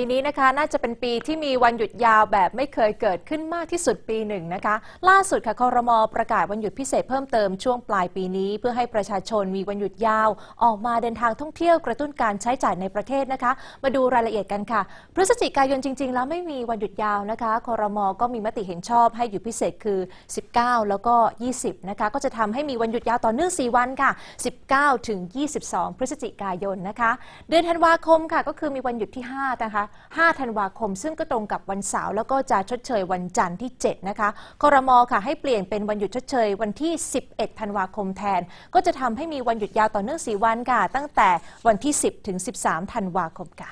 ปีนี้นะคะน่าจะเป็นปีที่มีวันหยุดยาวแบบไม่เคยเกิดขึ้นมากที่สุดปีหนึ่งนะคะ ล่าสุดค่ะคอรมอประกาศวันหยุดพิเศษเพิ่มเติมช่วงปลายปีนี้ เพื่อให้ประชาชนมีวันหยุดยาว ออกมาเดินทางท่องเที่ยวกระตุ้นการใช้จ่ายในประเทศนะคะ มาดูรายละเอียดกันค่ะ พฤศจิกายนจริง ๆ แล้วไม่มีวันหยุดยาวนะคะคอรมอก็มีมติเห็นชอบให้หยุดพิเศษคือ 19 แล้วก็ 20 นะคะ ก็จะทำให้มีวันหยุดยาวต่อเนื่อง 4 วันค่ะ 19 ถึง 22 พฤศจิกายนนะคะ เดือนธันวาคมค่ะก็คือมีวันหยุดที่5นะคะ5 ธันวาคม ซึ่งก็ตรงกับวันเสาร์แล้วก็จะชดเชยวันจันทร์ที่ 7 นะคะคอรมอค่ะให้เปลี่ยนเป็นวันหยุดชดเชยวันที่ 11 ธันวาคมแทน ก็จะทำให้มีวันหยุดยาวต่อเนื่อง 4 วันค่ะ ตั้งแต่วันที่ 10 ถึง 13 ธันวาคมค่ะ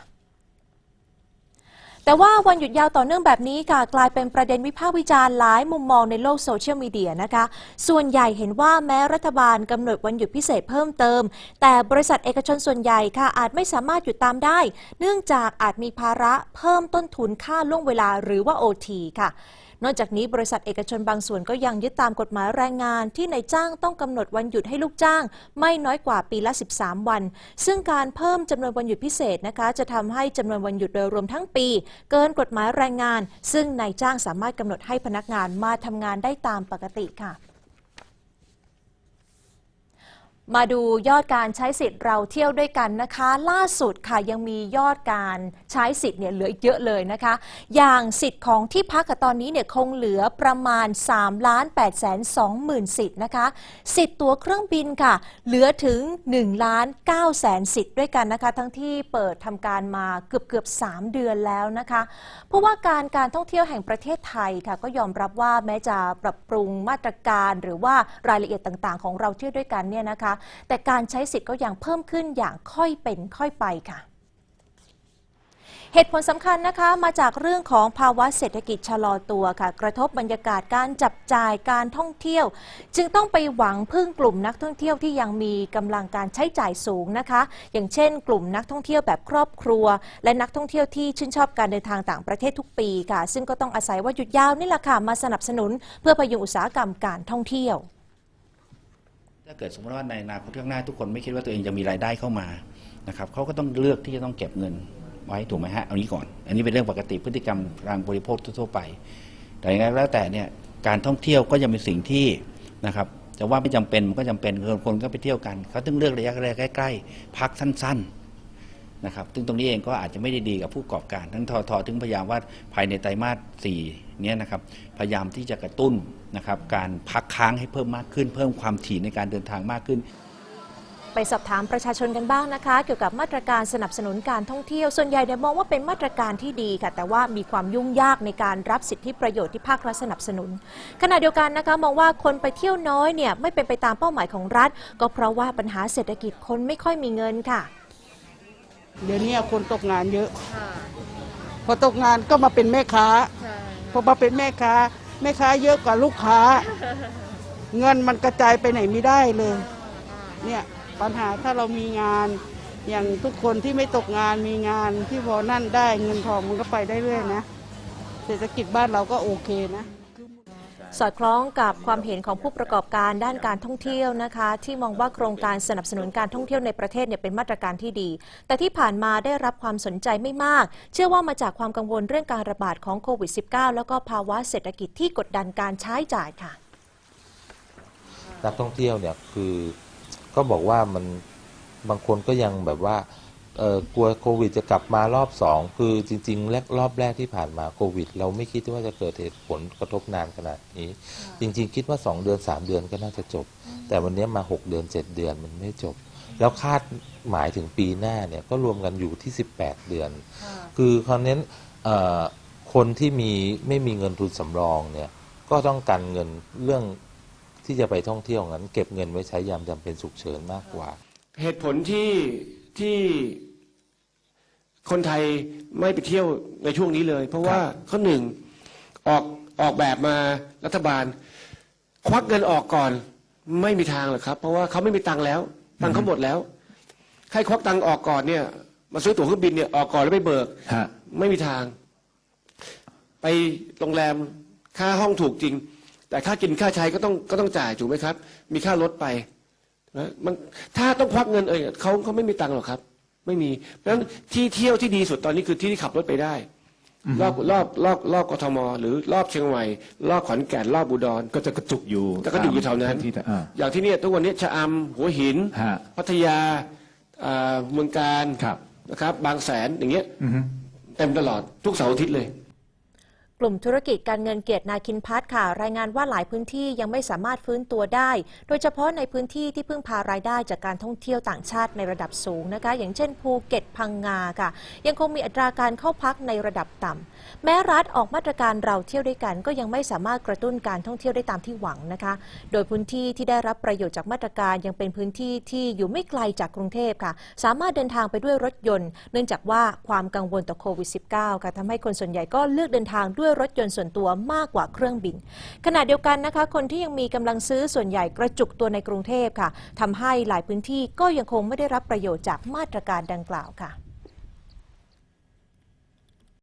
แต่ว่าวันหยุดยาวต่อเนื่องแบบนี้ค่ะกลายเป็นประเด็นวิพากษ์วิจารณ์หลายมุมมองในโลกโซเชียลมีเดียนะคะ ส่วนใหญ่เห็นว่าแม้รัฐบาลกำหนดวันหยุดพิเศษเพิ่มเติม แต่บริษัทเอกชนส่วนใหญ่ค่ะอาจไม่สามารถหยุดตามได้ เนื่องจากอาจมีภาระเพิ่มต้นทุนค่าล่วงเวลาหรือว่า OT ค่ะ นอกจากนี้บริษัทเอกชนบางส่วนก็ยังยึดตามกฎหมายแรงงาน ที่นายจ้างต้องกำหนดวันหยุดให้ลูกจ้าง ไม่น้อยกว่าปีละ 13 วัน ซึ่งการเพิ่มจำนวนวันหยุดพิเศษนะคะ จะทำให้จำนวนวันหยุดโดยรวมทั้งปี เกินกฎหมายแรงงาน ซึ่งนายจ้างสามารถกำหนดให้พนักงานมาทำงานได้ตามปกติค่ะ มาดูยอดการใช้สิทธิ์เราเที่ยวด้วยกันนะคะ ล่าสุดค่ะยังมียอดการใช้สิทธิ์เนี่ยเหลือเยอะเลยนะคะ อย่างสิทธิ์ของที่พักตอนนี้เนี่ยคงเหลือประมาณ3ล้าน8แสน2หมื่นสิทธิ์นะคะ สิทธิ์ตั๋วเครื่องบินค่ะ เหลือถึง1ล้าน9แสนสิทธิ์ด้วยกันนะคะ ทั้งที่เปิดทำการมาเกือบเกือบ3เดือนแล้วนะคะเพราะว่าการการท่องเที่ยวแห่งประเทศไทยค่ะก็ยอมรับว่าแม้จะปรับปรุงมาตรการ หรือว่ารายละเอียดต่างๆ ของเราเที่ยวด้วยกันเนี่ยนะคะแต่การใช้สิทธิ์ก็ยังเพิ่มขึ้นอย่างค่อยเป็นค่อยไปค่ะเหตุผลสำคัญนะคะมาจากเรื่องของภาวะเศรษฐกิจชะลอตัวค่ะ กระทบบรรยากาศการจับจ่ายการท่องเที่ยว จึงต้องไปหวังพึ่งกลุ่มนักท่องเที่ยวที่ยังมีกำลังการใช้จ่ายสูงนะคะ อย่างเช่น กลุ่มนักท่องเที่ยวแบบครอบครัว และนักท่องเที่ยวที่ชื่นชอบการเดินทางต่างประเทศทุกปีค่ะ ซึ่งก็ต้องอาศัยว่าหยุดยาวนี่แหละค่ะมาสนับสนุน เพื่อพยุงอุตสาหกรรมการท่องเที่ยว ถ้าเกิดสมมติว่าในอนาคตข้างหน้าทุกคนไม่คิดว่าตัวเองจะมีรายได้เข้ามานะครับเขาก็ต้องเลือกที่จะต้องเก็บเงินไว้ถูกไหมฮะเอานี้ก่อน อันนี้เป็นเรื่องปกติพฤติกรรมการบริโภคทั่วไป แต่อย่างไรก็แล้วแต่เนี่ยการท่องเที่ยวก็ยังเป็นสิ่งที่นะครับจะว่าไม่จำเป็นมันก็จำเป็นคนคนก็ไปเที่ยวกันเขาต้องเลือกระยะใกล้ๆพักสั้น ๆนะครับ ซึ่งตรงนี้เองก็อาจจะไม่ได้ดีกับผู้ประกอบการ ทั้งทอทอถึงพยายามว่าภายในไตรมาสสี่ นี้ยนะครับพยายามที่จะกระตุ้นนะครับการพักค้างให้เพิ่มมากขึ้น เพิ่มความถี่ในการเดินทางมากขึ้น ไปสอบถามประชาชนกันบ้างนะคะ เกี่ยวกับมาตรการสนับสนุนการท่องเที่ยวส่วนใหญ่เนี่ยมองว่าเป็นมาตรการที่ดีค่ะ แต่ว่ามีความยุ่งยากในการรับสิทธิประโยชน์ที่ภาครัฐสนับสนุน ขณะเดียวกันนะคะมองว่าคนไปเที่ยวน้อยเนี่ยไม่เป็นไปตามเป้าหมายของรัฐ ก็เพราะว่าปัญหาเศรษฐกิจคนไม่ค่อยมีเงินค่ะเดี๋ยวนี้คนตกงานเยอะ พอตกงานก็มาเป็นแม่ค้า พอมาเป็นแม่ค้า แม่ค้าเยอะกว่าลูกค้า เงินมันกระจายไปไหนไม่ได้เลย เนี่ยปัญหาถ้าเรามีงาน อย่างทุกคนที่ไม่ตกงานมีงานที่พอนั่นได้เงินทองมันก็ไปได้เรื่อยนะ เศรษฐกิจบ้านเราก็โอเคนะ สอดคล้องกับความเห็นของผู้ประกอบการด้านการท่องเที่ยวนะคะ ที่มองว่าโครงการสนับสนุนการท่องเที่ยวในประเทศเนี่ยเป็นมาตรการที่ดี แต่ที่ผ่านมาได้รับความสนใจไม่มาก เชื่อว่ามาจากความกังวลเรื่องการระบาดของโควิด -19 แล้วก็ภาวะเศรษฐกิจที่กดดันการใช้จ่ายค่ะนักท่องเที่ยวเนี่ยคือก็บอกว่ามันบางคนก็ยังแบบว่า กลัวโควิดจะกลับมารอบสองคือจริงๆแรกรอบแรกที่ผ่านมาโควิด เราไม่คิดว่าจะเกิดเหตุผลกระทบนานขนาดนี้ จริง ๆ คิดว่าสองเดือนสามเดือนก็น่าจะจบ แต่วันนี้มาหกเดือนเจ็ดเดือนมันไม่จบ แล้วคาดหมายถึงปีหน้าเนี่ยก็รวมกันอยู่ที่สิบแปดเดือน คือคราวนี้เอ่อคนที่มีไม่มีเงินทุนสำรองเนี่ยก็ต้องการเงินเรื่องที่จะไปท่องเที่ยวงั้น เก็บเงินไว้ใช้ยามจำเป็นฉุกเฉินมากกว่า เหตุผลที่ที่ คนไทยไม่ไปเที่ยวในช่วงนี้เลย เพราะว่าข้อหนึ่งออกออกแบบมารัฐบาล ควักเงินออกก่อนไม่มีทางหรอกครับ เพราะว่าเขาไม่มีตังค์แล้วตังค์เขาหมดแล้วใครควักตังค์ออกก่อนเนี่ย มาซื้อตั๋วเครื่องบินเนี่ยออกก่อนแล้วไปเบิกฮะ ไม่มีทาง ไปโรงแรมค่าห้องถูกจริง แต่ค่ากินค่าใช้ก็ต้องก็ต้องจ่ายถูกไหมครับ มีค่ารถไปนะมันถ้าต้องควักเงินเองเขาเขาไม่มีตังค์หรอกครับ ไม่มีเพราะฉะนั้นที่เที่ยวที่ดีสุดตอนนี้คือที่ที่ขับรถไปได้ รอบรอบรอบรอบกทม หรือรอบเชียงใหม่รอบขอนแก่นรอบอุดร ก็จะกระจุกอยู่แต่ก็อยู่แถวนั้น ที่อ่า อย่างที่เนี่ยทุกวันนี้ชะอำหัวหิน ฮะ พัทยาอ่าเมืองการครับนะครับ บางแสนอย่างเงี้ยอือฮึ เต็มตลอดทุกเสาร์อาทิตย์เลย กลุ่มธุรกิจการเงินเกียรตินาคินพัฒน์ค่ะ รายงานว่าหลายพื้นที่ยังไม่สามารถฟื้นตัวได้ โดยเฉพาะในพื้นที่ที่พึ่งพารายได้จากการท่องเที่ยวต่างชาติในระดับสูงนะคะ อย่างเช่นภูเก็ตพังงาค่ะ ยังคงมีอัตราการเข้าพักในระดับต่ำแม้รัฐออกมาตรการเราเที่ยวด้วยกัน ก็ยังไม่สามารถกระตุ้นการท่องเที่ยวได้ตามที่หวังนะคะ โดยพื้นที่ที่ได้รับประโยชน์จากมาตรการยังเป็นพื้นที่ที่อยู่ไม่ไกลจากกรุงเทพค่ะ สามารถเดินทางไปด้วยรถยนต์ เนื่องจากว่าความกังวลต่อโควิด -19 ค่ะทำให้คนส่วนใหญ่ก็เลือกเดินทางด้วยรถยนต์ส่วนตัวมากกว่าเครื่องบิน ขณะเดียวกันนะคะ คนที่ยังมีกำลังซื้อส่วนใหญ่กระจุกตัวในกรุงเทพค่ะทำให้หลายพื้นที่ก็ยังคงไม่ได้รับประโยชน์จากมาตรการดังกล่าวค่ะ